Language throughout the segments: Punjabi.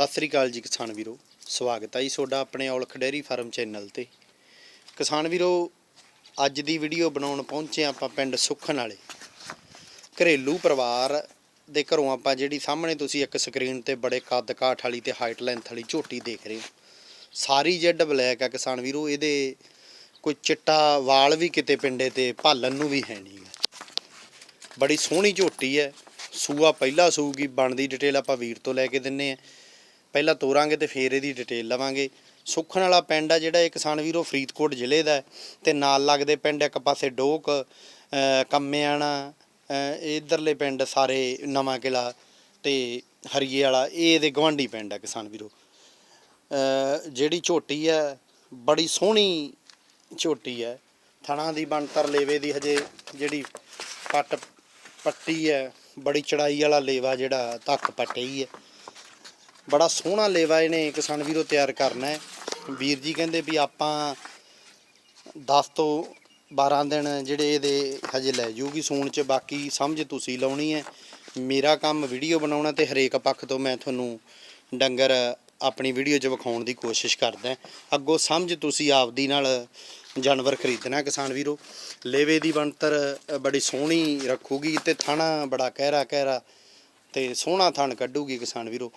ਸਤਿ ਸ੍ਰੀ ਅਕਾਲ ਜੀ ਕਿਸਾਨ ਵੀਰੋ, ਸਵਾਗਤ ਹੈ ਜੀ ਤੁਹਾਡਾ ਆਪਣੇ ਔਲਖ ਡੇਅਰੀ ਫਾਰਮ ਚੈਨਲ ਤੇ। ਕਿਸਾਨ ਵੀਰੋ, ਅੱਜ ਦੀ ਵੀਡੀਓ ਬਣਾਉਣ ਪਹੁੰਚੇ ਹਾਂ ਆਪਾਂ ਪਿੰਡ ਸੁਖਣ ਵਾਲੇ। ਘਰੇਲੂ ਪਰਿਵਾਰ ਦੇ ਘਰੋਂ ਆਪਾਂ ਜਿਹੜੀ ਸਾਹਮਣੇ ਤੁਸੀਂ ਇੱਕ ਸਕਰੀਨ ਤੇ ਬੜੇ ਕੱਦ ਕਾਠ ਵਾਲੀ ਤੇ ਹਾਈਟ ਲੈਂਥ ਵਾਲੀ ਝੋਟੀ ਦੇਖ ਰਹੇ ਹੋ। ਸਾਰੀ ਜੈਡ ਬਲੈਕ ਆ ਕਿਸਾਨ ਵੀਰੋ, ਇਹਦੇ ਕੋਈ ਚਿੱਟਾ ਵਾਲ ਵੀ ਕਿਤੇ ਪਿੰਡੇ ਤੇ ਭਾਲਣ ਨੂੰ ਵੀ ਹੈ ਨਹੀਂ ਬੜੀ ਸੋਹਣੀ ਝੋਟੀ ਹੈ, ਸੂਆ ਪਹਿਲਾ ਸੂਗੀ, ਬਣਦੀ ਡਿਟੇਲ ਆਪਾਂ ਵੀਰ ਤੋਂ ਲੈ ਕੇ ਦਿੰਨੇ ਆ। ਪਹਿਲਾਂ ਤੋਰਾਂਗੇ ਤੇ ਫਿਰ ਇਹਦੀ ਡਿਟੇਲ ਲਵਾਂਗੇ। ਸੁੱਖਣ ਵਾਲਾ ਪਿੰਡ ਆ ਜਿਹੜਾ, ਇਹ ਕਿਸਾਨ ਵੀਰੋ ਫਰੀਦਕੋਟ ਜ਼ਿਲ੍ਹੇ ਦਾ ਹੈ ਤੇ ਨਾਲ ਲੱਗਦੇ ਪਿੰਡ ਇੱਕ ਪਾਸੇ ਡੋਕ ਕੰਮਿਆਣਾ, ਅਹ ਇਧਰਲੇ ਪਿੰਡ ਸਾਰੇ ਨਵਾਂ ਕਿਲਾ ਤੇ ਹਰੀਏ ਵਾਲਾ, ਇਹ ਇਹਦੇ ਗਵਾਂਢੀ ਪਿੰਡ ਆ ਕਿਸਾਨ ਵੀਰੋ। ਜਿਹੜੀ ਝੋਟੀ ਹੈ ਬੜੀ ਸੋਹਣੀ ਝੋਟੀ ਹੈ ਥਣਾ ਦੀ ਬਣਤਰ ਲੇਵੇ ਦੀ ਹਜੇ ਜਿਹੜੀ ਪੱਟ ਪੱਟੀ ਹੈ ਬੜੀ ਚੜਾਈ ਵਾਲਾ ਲੇਵਾ ਜਿਹੜਾ ਧੱਕ ਪੱਟੀ ਹੈ ਬੜਾ ਸੋਹਣਾ ਲੇਵਾ ਇਹਨੇ ਕਿਸਾਨ ਵੀਰੋ ਤਿਆਰ ਕਰਨਾ ਹੈ। ਵੀਰ ਜੀ ਕਹਿੰਦੇ ਵੀ ਆਪਾਂ 10 ਤੋਂ 12 ਦਿਨ ਜਿਹੜੇ ਇਹਦੇ ਹਜੇ ਲੈ ਜੂਗੀ ਸੂਣ ਚ, ਬਾਕੀ ਸਮਝ ਤੁਸੀਂ ਲਾਉਣੀ ਹੈ। ਮੇਰਾ ਕੰਮ ਵੀਡੀਓ ਬਣਾਉਣਾ ਤੇ ਹਰੇਕ ਪੱਖ ਤੋਂ ਮੈਂ ਤੁਹਾਨੂੰ ਡੰਗਰ ਆਪਣੀ ਵੀਡੀਓ 'ਚ ਵਿਖਾਉਣ ਦੀ ਕੋਸ਼ਿਸ਼ ਕਰਦਾ ਅੱਗੋਂ ਸਮਝ ਤੁਸੀਂ ਆਪਦੀ ਨਾਲ ਜਾਨਵਰ ਖਰੀਦਣਾ ਕਿਸਾਨ ਵੀਰੋ। ਲੇਵੇ ਦੀ ਬਣਤਰ ਬੜੀ ਸੋਹਣੀ ਰੱਖੂਗੀ ਤੇ ਥਾਣਾ ਬੜਾ ਕਹਿਰਾ ਕਹਿਰਾ ਤੇ ਸੋਹਣਾ ਥਣ ਕੱਢੂਗੀ ਕਿਸਾਨ ਵੀਰੋ।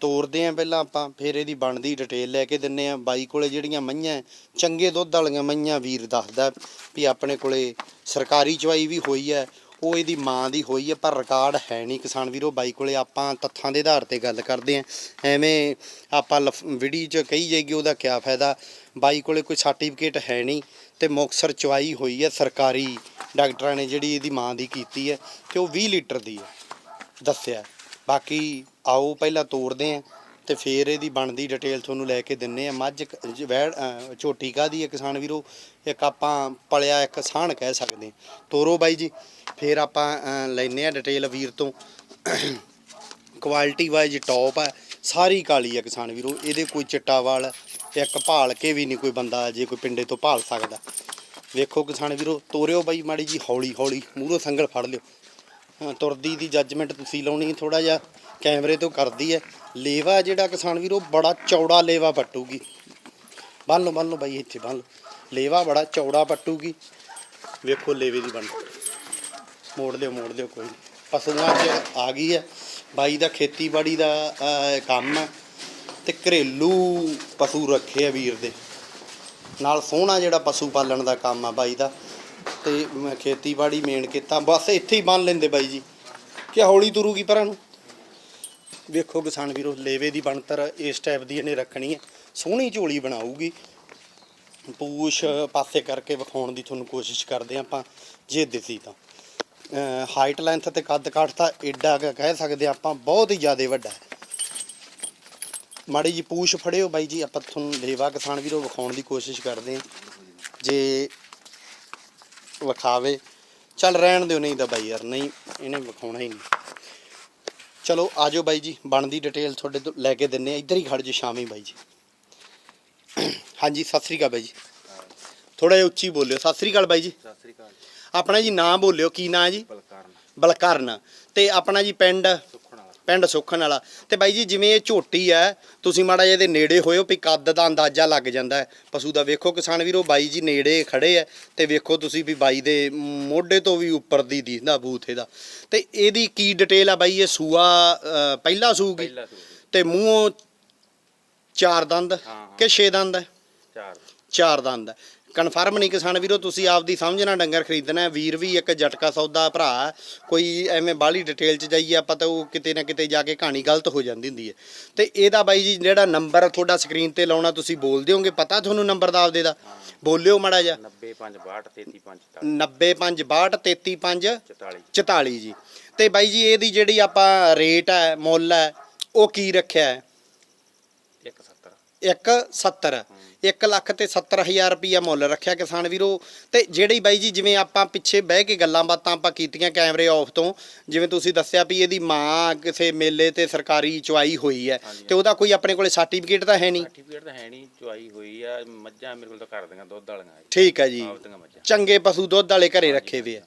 ਤੋਰਦੇ ਆਂ ਪਹਿਲਾਂ ਆਪਾਂ, ਫਿਰ ਇਹਦੀ ਬਣਦੀ ਡਿਟੇਲ ਲੈ ਕੇ ਦਿੰਨੇ ਆ। ਬਾਈ ਕੋਲੇ ਜਿਹੜੀਆਂ ਮਈਆਂ ਚੰਗੇ ਦੁੱਧ ਵਾਲੀਆਂ ਮਈਆਂ ਵੀਰ ਦੱਸਦਾ ਵੀ ਆਪਣੇ ਕੋਲੇ ਸਰਕਾਰੀ ਚਵਾਈ ਵੀ ਹੋਈ ਹੈ ਉਹ ਇਹਦੀ ਮਾਂ ਦੀ ਹੋਈ ਹੈ ਪਰ ਰਿਕਾਰਡ ਹੈ ਨਹੀਂ ਕਿਸਾਨ ਵੀਰੋ। ਬਾਈ ਕੋਲੇ ਆਪਾਂ ਤੱਥਾਂ ਦੇ ਆਧਾਰ ਤੇ ਗੱਲ ਕਰਦੇ ਆਂ। ਐਵੇਂ ਆਪਾਂ ਵੀਡੀਓ 'ਚ ਕਹੀ ਜਾਏਗੀ ਉਹਦਾ ਕੀ ਫਾਇਦਾ। ਬਾਈ ਕੋਲੇ ਕੋਈ ਸਰਟੀਫਿਕੇਟ ਹੈ ਨਹੀਂ ਤੇ ਮੁਕਤਸਰ ਚਵਾਈ ਹੋਈ ਹੈ ਸਰਕਾਰੀ ਡਾਕਟਰਾਂ ਨੇ ਜਿਹੜੀ ਇਹਦੀ ਮਾਂ ਦੀ ਕੀਤੀ ਹੈ ਤੇ ਉਹ 20 ਲੀਟਰ ਦੀ ਹੈ ਦੱਸਿਆ। ਬਾਕੀ ਆਓ ਪਹਿਲਾਂ ਤੋੜਦੇ ਆਂ ਤੇ ਫੇਰ ਇਹਦੀ ਬਣਦੀ ਡਿਟੇਲ ਤੁਹਾਨੂੰ ਲੈ ਕੇ ਦਿੰਨੇ ਆ। ਮੱਝ ਕ- ਝੋਟੀ ਕਾਦੀ ਹੈ ਕਿਸਾਨ ਵੀਰੋ? ਇੱਕ ਆਪਾਂ ਪਲਿਆ ਇੱਕ ਸਾਹਣ ਕਹਿ ਸਕਦੇ ਹਾਂ। ਤੋਰੋ ਬਾਈ ਜੀ। ਫੇਰ ਆਪਾਂ ਅ, ਲੈਨੇ ਆ ਡਿਟੇਲ ਵੀਰ ਤੋਂ। ਕੁਆਲਿਟੀ ਵਾਈਜ਼ ਟੌਪ ਹੈ ਸਾਰੀ ਕਾਲੀ ਹੈ ਕਿਸਾਨ ਵੀਰੋ। ਇਹਦੇ ਕੋਈ ਚਿੱਟਾ ਵਾਲ ਇੱਕ ਭਾਲ ਕੇ ਵੀ ਨਹੀਂ ਕੋਈ ਬੰਦਾ ਜੇ ਕੋਈ ਪਿੰਡੇ ਤੋਂ ਭਾਲ ਸਕਦਾ। ਵੇਖੋ ਕਿਸਾਨ ਵੀਰੋ ਤੋਰਿਓ ਬਾਈ ਮਾੜੀ ਜੀ ਹੌਲੀ ਹੌਲੀ ਮੂਹਰੋਂ ਸੰਗਲ ਫੜ ਲਿਓ। ਤੁਰਦੀ ਦੀ ਜੱਜਮੈਂਟ ਤੁਸੀਂ ਲਾਉਣੀ ਥੋੜਾ ਜਿਹਾ ਕੈਮਰੇ ਤੋਂ ਕਰਦੀ ਹੈ। ਲੇਵਾ ਜਿਹੜਾ ਕਿਸਾਨ ਵੀਰੋ, ਬੜਾ ਚੌੜਾ ਲੇਵਾ ਪੱਟੂਗੀ। ਬੰਨ ਲਓ ਬੰਨ ਲਓ ਬਾਈ, ਇੱਥੇ ਬੰਨ ਲਓ। ਲੇਵਾ ਬੜਾ ਚੌੜਾ ਪੱਟੂਗੀ। ਵੇਖੋ ਲੇਵੇ ਦੀ ਬਣ ਮੋੜ ਦਿਓ ਮੋੜ ਦਿਓ ਕੋਈ ਨੀ। ਪਸ਼ੂਆਂ 'ਚ ਆ ਗਈ ਹੈ। ਬਾਈ ਦਾ ਖੇਤੀਬਾੜੀ ਦਾ ਕੰਮ ਹੈ। ਤੇ ਘਰੇਲੂ ਪਸ਼ੂ ਰੱਖੇ ਆ ਵੀਰ ਦੇ। ਨਾਲ ਸੋਹਣਾ ਜਿਹੜਾ ਪਸ਼ੂ ਪਾਲਣ ਦਾ ਕੰਮ ਆ ਬਾਈ ਦਾ। ਤੇ ਮੈਂ ਖੇਤੀਬਾੜੀ ਮੇਨ ਕੀਤਾ। ਬਸ ਇੱਥੇ ਹੀ ਬੰਨ ਲੈਂਦੇ ਬਾਈ ਜੀ। ਕਿ ਹੌਲੀ ਤੁਰੂਗੀ ਪਰਾਂ ਨੂੰ? ਵੇਖੋ ਕਿਸਾਨ ਵੀਰੋ, ਲੇਵੇ ਦੀ ਬਣਤਰ ਇਸ ਟਾਈਪ ਦੀ ਇਹਨੇ ਰੱਖਣੀ ਹੈ। ਸੋਹਣੀ ਝੋਲੀ ਬਣਾਊਗੀ। ਪੂਛ ਪਾਸੇ ਕਰਕੇ ਵਿਖਾਉਣ ਦੀ ਤੁਹਾਨੂੰ ਕੋਸ਼ਿਸ਼ ਕਰਦੇ ਹਾਂ ਆਪਾਂ, ਜੇ ਦਿਸੀ ਤਾਂ। ਹਾਈਟ ਲੈਂਥ ਤੇ ਕੱਦ ਕਾਠ ਤਾਂ ਏਡਾ ਕਹਿ ਸਕਦੇ ਹਾਂ ਆਪਾਂ, ਬਹੁਤ ਹੀ ਜ਼ਿਆਦਾ ਵੱਡਾ ਹੈ। ਮਾੜੀ ਜੀ ਪੂਛ ਫੜਿਓ ਬਾਈ ਜੀ, ਆਪਾਂ ਤੁਹਾਨੂੰ ਲੇਵਾ ਕਿਸਾਨ ਵੀਰੋ ਵਿਖਾਉਣ ਦੀ ਕੋਸ਼ਿਸ਼ ਕਰਦੇ ਹਾਂ। ਜੇ ਵਿਖਾਵੇ। ਚੱਲ ਰਹਿਣ ਦਿਓ ਨਹੀਂ ਤਾਂ ਬਾਈ ਯਾਰ ਨਹੀਂ ਇਹਨੇ ਵਿਖਾਉਣਾ ਹੀ ਨਹੀਂ। ਚਲੋ ਆਜੋ ਬਾਈ ਜੀ ਬਣਦੀ ਡਿਟੇਲ ਤੁਹਾਡੇ ਤੋਂ ਲੈ ਕੇ ਦਿੰਨੇ ਆ। ਇੱਧਰ ਹੀ ਖੜ ਜੀ ਸ਼ਾਮੀ ਬਾਈ ਜੀ। ਹਾਂਜੀ ਸਤਿ ਸ੍ਰੀ ਅਕਾਲ ਬਾਈ ਜੀ। ਥੋੜਾ ਜਿਹਾ ਉੱਚੀ ਬੋਲਿਓ। ਸਤਿ ਸ੍ਰੀ ਅਕਾਲ ਬਾਈ ਜੀ। ਸਤਿ ਸ੍ਰੀ ਅਕਾਲ ਆਪਣਾ ਜੀ ਨਾਮ ਬੋਲਿਓ ਕੀ ਨਾਂ ਹੈ ਜੀ? ਬਲਕਾਰਨ। ਬਲਕਰਨ। ਤੇ ਆਪਣਾ ਜੀ ਪਿੰਡ? ਪਿੰਡ ਸੁਖਣ ਵਾਲਾ। ਤੇ ਬਾਈ ਜੀ ਜਿਵੇਂ ਇਹ ਝੋਟੀ ਹੈ ਤੁਸੀਂ ਮਾੜਾ ਜਿਹਾ ਇਹਦੇ ਨੇੜੇ ਹੋਇਓ ਵੀ ਕੱਦ ਦਾ ਅੰਦਾਜ਼ਾ ਲੱਗ ਜਾਂਦਾ ਹੈ। ਪਸ਼ੂ ਦਾ ਵੇਖੋ ਕਿਸਾਨ ਵੀਰੋ ਬਾਈ ਜੀ ਨੇੜੇ ਖੜੇ ਐ ਤੇ ਵੇਖੋ ਤੁਸੀਂ ਵੀ ਬਾਈ ਦੇ ਮੋਢੇ ਤੋਂ ਵੀ ਉੱਪਰ ਦੀ ਦਿਖਦਾ ਬੂਥ ਇਹਦਾ। ਤੇ ਇਹਦੀ ਕੀ ਡਿਟੇਲ ਆ ਬਾਈ ਇਹ ਸੂਆ ਅ, ਪਹਿਲਾ ਸੂਗੀ? ਪਹਿਲਾ ਤੇ ਮੂੰਹੋਂ ਚਾਰ ਦੰਦ ਹਾਂ। ਕਿ ਛੇ ਦੰਦ ਹੈ? ਚਾਰ। ਚਾਰ ਦੰਦ ਹੈ। ਕਨਫਰਮ ਨਹੀਂ ਕਿਸਾਨ ਵੀਰੋ ਤੁਸੀਂ ਆਪਦੀ ਸਮਝ ਨਾਲ ਡੰਗਰ ਖਰੀਦਣਾ ਹੈ। ਵੀਰ ਵੀ ਇੱਕ ਜਟਕਾ ਸੌਦਾ ਭਰਾ। ਕੋਈ ਐਵੇਂ ਬਾਹਲੀ ਡਿਟੇਲ ਚ ਜਾਈਏ ਆਪਾਂ ਤਾਂ ਉਹ ਕਿਤੇ ਨਾ ਕਿਤੇ ਜਾ ਕੇ ਕਹਾਣੀ ਗਲਤ ਹੋ ਜਾਂਦੀ ਹੁੰਦੀ ਹੈ। ਤੇ ਇਹਦਾ ਬਾਈ ਜੀ ਜਿਹੜਾ ਨੰਬਰ ਤੁਹਾਡਾ ਸਕਰੀਨ ਤੇ ਲਾਉਣਾ ਤੁਸੀਂ ਬੋਲ ਦਿਓਗੇ ਪਤਾ ਤੁਹਾਨੂੰ ਨੰਬਰ ਦਾ ਆਪਦੇ ਦਾ? ਬੋਲਿਓ ਮਾੜਾ ਜਿਹਾ। 90 5 62 33 5 90 44 44 ਜੀ। ਤੇ ਬਾਈ ਜੀ ਇਹਦੀ ਜਿਹੜੀ ਆਪਾਂ ਰੇਟ ਹੈ ਮੁੱਲ ਹੈ ਉਹ ਕੀ ਰੱਖਿਆ ਹੈ? 170 170 1 ਲੱਖ ਤੇ 70000 ਰੁਪਈਆ ਮੁੱਲ ਰੱਖਿਆ ਕਿਸਾਨ ਵੀਰੋ। ਤੇ ਜਿਹੜੀ ਬਾਈ ਜੀ ਜਿਵੇਂ ਆਪਾਂ ਪਿੱਛੇ ਬਹਿ ਕੇ ਗੱਲਾਂ ਬਾਤਾਂ ਆਪਾਂ ਕੀਤੀਆਂ ਕੈਮਰੇ ਆਫ ਤੋਂ ਜਿਵੇਂ ਤੁਸੀਂ ਦੱਸਿਆ ਵੀ ਇਹਦੀ ਮਾਂ ਕਿਸੇ ਮੇਲੇ ਤੇ ਸਰਕਾਰੀ ਚੁਆਈ ਹੋਈ ਹੈ। ਤੇ ਉਹਦਾ ਕੋਈ ਆਪਣੇ ਕੋਲੇ ਸਰਟੀਫਿਕੇਟ ਤਾਂ ਹੈ ਨਹੀਂ? ਸਰਟੀਫਿਕੇਟ ਤਾਂ ਹੈ ਨਹੀਂ ਚੁਆਈ ਹੋਈ ਆ ਮੱਝਾਂ ਮੇਰੇ ਕੋਲ ਤਾਂ ਘਰ ਦੀਆਂ ਦੁੱਧ ਵਾਲੀਆਂ ਠੀਕ ਹੈ ਜੀ। ਚੰਗੇ ਪਸ਼ੂ ਦੁੱਧ ਵਾਲੇ ਘਰੇ ਰੱਖੇ ਵੇ ਆ।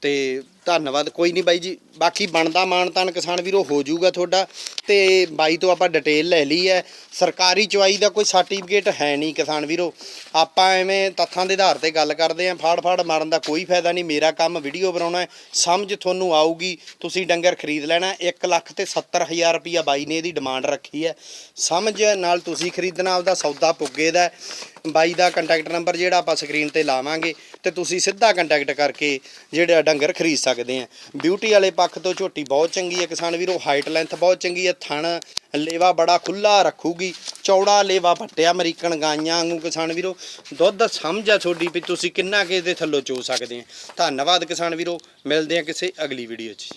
ਤੇ ਧੰਨਵਾਦ, ਕੋਈ ਨਹੀਂ ਬਾਈ ਜੀ। ਬਾਕੀ ਬਣਦਾ ਮਾਨਤਾਨ ਕਿਸਾਨ ਵੀਰੋ ਹੋ ਜਾਊਗਾ ਤੁਹਾਡਾ। ਤੇ ਬਾਈ ਤੋਂ ਆਪਾਂ ਡਿਟੇਲ ਲੈ ਲਈ ਹੈ। ਸਰਕਾਰੀ ਚੁਆਈ ਦਾ ਕੋਈ ਸਰਟੀਫਿਕੇਟ ਹੈ ਨਹੀਂ ਕਿਸਾਨ ਵੀਰੋ। ਆਪਾਂ ਐਵੇਂ ਤੱਥਾਂ ਦੇ ਆਧਾਰ ਤੇ ਗੱਲ ਕਰਦੇ ਆਂ ਫਾੜ ਫਾੜ ਮਾਰਨ ਦਾ ਕੋਈ ਫਾਇਦਾ ਨਹੀਂ। ਮੇਰਾ ਕੰਮ ਵੀਡੀਓ ਬਣਾਉਣਾ ਸਮਝ ਤੁਹਾਨੂੰ ਆਊਗੀ। ਤੁਸੀਂ ਡੰਗਰ ਖਰੀਦ ਲੈਣਾ 1 ਲੱਖ ਤੇ 70 ਹਜ਼ਾਰ ਰੁਪਈਆ ਬਾਈ ਨੇ ਇਹਦੀ ਡਿਮਾਂਡ ਰੱਖੀ ਹੈ। ਸਮਝ ਨਾਲ ਤੁਸੀਂ ਖਰੀਦਣਾ ਆਪਦਾ ਸੌਦਾ ਪੁੱਗੇ ਦਾ ਬਾਈ ਦਾ ਕੰਟੈਕਟ ਨੰਬਰ ਜਿਹੜਾ ਆਪਾਂ ਸਕਰੀਨ ਤੇ ਲਾਵਾਂਗੇ। ਤੇ ਤੁਸੀਂ ਸਿੱਧਾ ਕੰਟੈਕਟ ਕਰਕੇ ਜਿਹੜਾ ਡੰਗਰ ਖਰੀਦ ਸਕਦੇ ਸਕਦੇ ਆ। ਬਿਊਟੀ ਵਾਲੇ ਪੱਖ ਤੋਂ ਝੋਟੀ ਬਹੁਤ ਚੰਗੀ ਹੈ ਕਿਸਾਨ ਵੀਰੋ ਹਾਈਟ ਲੈਂਥ ਬਹੁਤ ਚੰਗੀ ਹੈ ਥਣ ਲੇਵਾ ਬੜਾ ਖੁੱਲਾ ਰੱਖੂਗੀ, ਚੌੜਾ ਲੇਵਾ ਪੱਟਿਆ ਅਮਰੀਕਨ ਗਾਈਆਂ ਵਾਂਗੂ ਕਿਸਾਨ ਵੀਰੋ। ਦੁੱਧ ਸਮਝ ਆ ਤੁਹਾਡੀ ਵੀ ਤੁਸੀਂ ਕਿੰਨਾ ਕਿਸ ਦੇ ਥੱਲੋਂ ਚੋ ਸਕਦੇ ਆ। ਧੰਨਵਾਦ ਕਿਸਾਨ ਵੀਰੋ, ਮਿਲਦੇ ਆ ਕਿਸੇ ਅਗਲੀ ਵੀਡੀਓ 'ਚ।